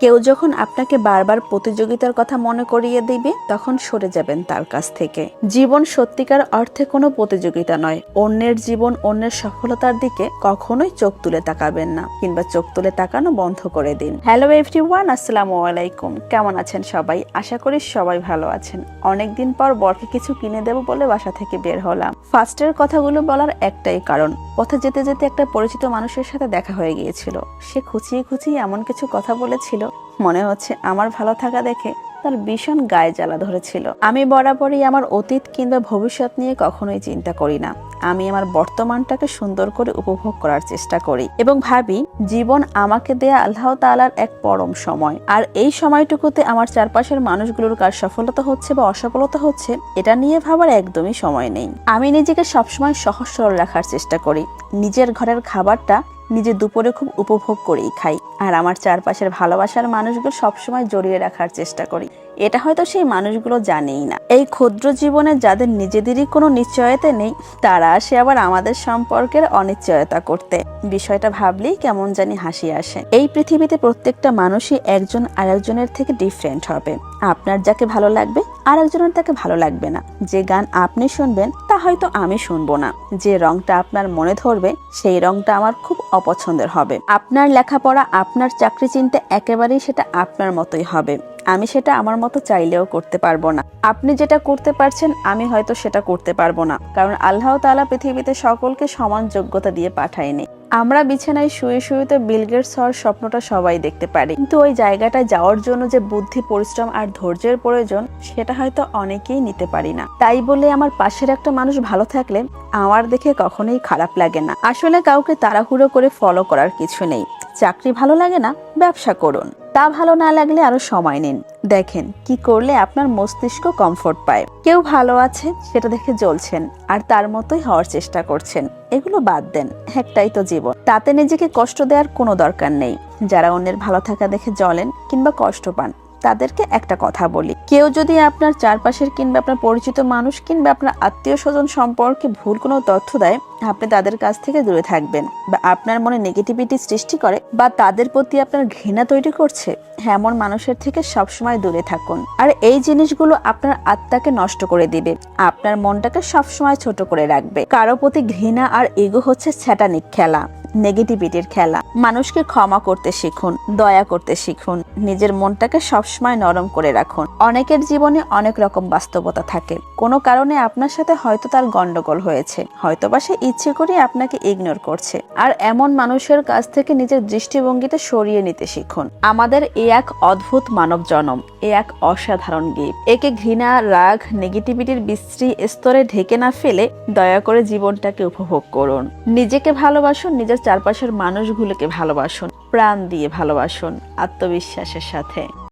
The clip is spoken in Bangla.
কেউ যখন আপনাকে বারবার প্রতিযোগিতার কথা মনে করিয়ে দিবে, তখন সরে যাবেন তার কাছ থেকে। জীবন সত্যিকার অর্থে কোনো প্রতিযোগিতা নয়। অন্যের জীবন অন্যের সফলতার দিকে কখনোই চোখ তুলে তাকাবেন না, কিংবা চোখ তুলে তাকানো বন্ধ করে দিন। হ্যালো এভরি ওয়ান আসসালামু আলাইকুম। কেমন আছেন সবাই? আশা করি সবাই ভালো আছেন। অনেকদিন পর বরকে কিছু কিনে দেবো বলে বাসা থেকে বের হলাম। ফার্স্টের কথাগুলো বলার একটাই কারণ, পথে যেতে যেতে একটা পরিচিত মানুষের সাথে দেখা হয়ে গিয়েছিল। সে খুঁচিয়ে খুঁচিয়ে এমন কিছু কথা বলেছিল মনে হচ্ছে আমার ভালো থাকা দেখে তার ভীষণ গায়ে জ্বালা ধরেছিল। আমি বরাবরই আমার অতীত কিংবা ভবিষ্যৎ নিয়ে কখনোই চিন্তা করি না। আমি আমার বর্তমানটাকে সুন্দর করে উপভোগ করার চেষ্টা করি এবং ভাবি, জীবন আমাকে দেয়া আল্লাহ তাআলার এক পরম সময়। আর এই সময়টুকুতে আমার চারপাশের মানুষগুলোর কার সফলতা হচ্ছে বা অসফলতা হচ্ছে, এটা নিয়ে ভাবার একদমই সময় নেই। আমি নিজেকে সবসময় সহজ সরল রাখার চেষ্টা করি। নিজের ঘরের খাবারটা নিজে দুপুরে খুব উপভোগ করেই খাই। আর আমার চারপাশের ভালোবাসার মানুষগুলো সবসময় জড়িয়ে রাখার চেষ্টা করি। এটা হয়তো সেই মানুষগুলো জানেই না। এই ক্ষুদ্র জীবনে যাদের নিজেদেরই কোনো নিশ্চয়তা নেই, তারা আসে আবার আমাদের সম্পর্কের অনিশ্চয়তা করতে। বিষয়টা ভাবলেই কেমন জানি হাসি আসে। এই পৃথিবীতে প্রত্যেকটা মানুষই একজন আরেকজনের থেকে ডিফারেন্ট হবে। আপনার যাকে ভালো লাগবে, আরেকজনের তাকে ভালো লাগবে না। যে গান আপনি শুনবেন তা হয়তো আমি শুনব না। যে রংটা আপনার মনে ধরবে, সেই রংটা আমার খুব অপছন্দের হবে। আপনার লেখাপড়া, আপনার চাকরি চিনতে একেবারেই সেটা আপনার মতোই হবে। আমি সেটা আমার মতো চাইলেও করতে পারব না। আপনি যেটা করতে পারছেন, আমি হয়তো সেটা করতে পারব না। কারণ আল্লাহ তালা পৃথিবীতে সকলকে সমান যোগ্যতা দিয়ে পাঠায়নি। আমরা বিছানায় শুয়ে শুয়ে তো বিলগেটস হওয়ার স্বপ্নটা সবাই দেখতে পারি। কিন্তু ওই জায়গাটা যাওয়ার জন্য যে বুদ্ধি, পরিশ্রম আর ধৈর্যের প্রয়োজন, সেটা হয়তো অনেকেই নিতে পারি না। তাই বলে আমার পাশের একটা মানুষ ভালো থাকলে আমার দেখে কখনোই খারাপ লাগে না। আসলে কাউকে তাড়াহুড়ো করে ফলো করার কিছু নেই। চাকরি ভালো লাগে না, ব্যবসা করুন। তা ভালো না লাগলে আরও সময় নিন। দেখেন কি করলে আপনার মস্তিষ্ক কমফোর্ট পায়। কেউ ভালো আছে সেটা দেখে জ্বলছেন, আর তার মতোই হওয়ার চেষ্টা করছেন। এগুলো বাদ দেন, একটাই তো জীবন। তাতে নিজেকে কষ্ট দেওয়ার কোনো দরকার নেই। যারা অন্যের ভালো থাকা দেখে জ্বলেন কিংবা কষ্ট পান তাদেরকে একটা কথা বলি। কেউ যদি আপনার চারপাশের কিংবা আপনার পরিচিত মানুষ কিংবা আপনার আত্মীয় স্বজন সম্পর্কে ভুল কোনো তথ্য দেয়, আপনি তাদের কাছ থেকে দূরে থাকবেন বা আপনার মনে নেগেটিভিটি সৃষ্টি করে বা তাদের প্রতি আপনার ঘৃণা তৈরি করছে, এমন মানুষের থেকে সবসময় দূরে থাকুন। আর এই জিনিসগুলো আপনার আত্মাকে নষ্ট করে দিবে, আপনার মনটাকে সবসময় ছোট করে রাখবে। কারও প্রতি ঘৃণা আর এগো হচ্ছে স্যাটানিক খেলা। নেগেটিভিটির খেলা। মানুষকে ক্ষমা করতে শিখুন, দয়া করতে শিখুন, নিজের মনটাকে সবসময় নরম করে রাখুন। অনেকের জীবনে অনেক রকম বাস্তবতা থাকে। কোনো কারণে আপনার সাথে হয়তো তার গন্ডগোল হয়েছে। হয়তোবা সে ইচ্ছে করে আপনাকে ইগনোর করছে। আর এমন মানুষের কাছ থেকে নিজের দৃষ্টিভঙ্গিটা সরিয়ে নিতে শিখুন। আমাদের এ এক অদ্ভুত মানব জনম, এ এক অসাধারণ গিফট একে ঘৃণা, রাগ, নেগেটিভিটির বিশ্রী স্তরে ঢেকে না ফেলে দয়া করে জীবনটাকে উপভোগ করুন। নিজেকে ভালোবাসুন, নিজের চারপাশের মানুষগুলোকে ভালোবাসুন প্রাণ দিয়ে ভালোবাসুন আত্মবিশ্বাসের সাথে।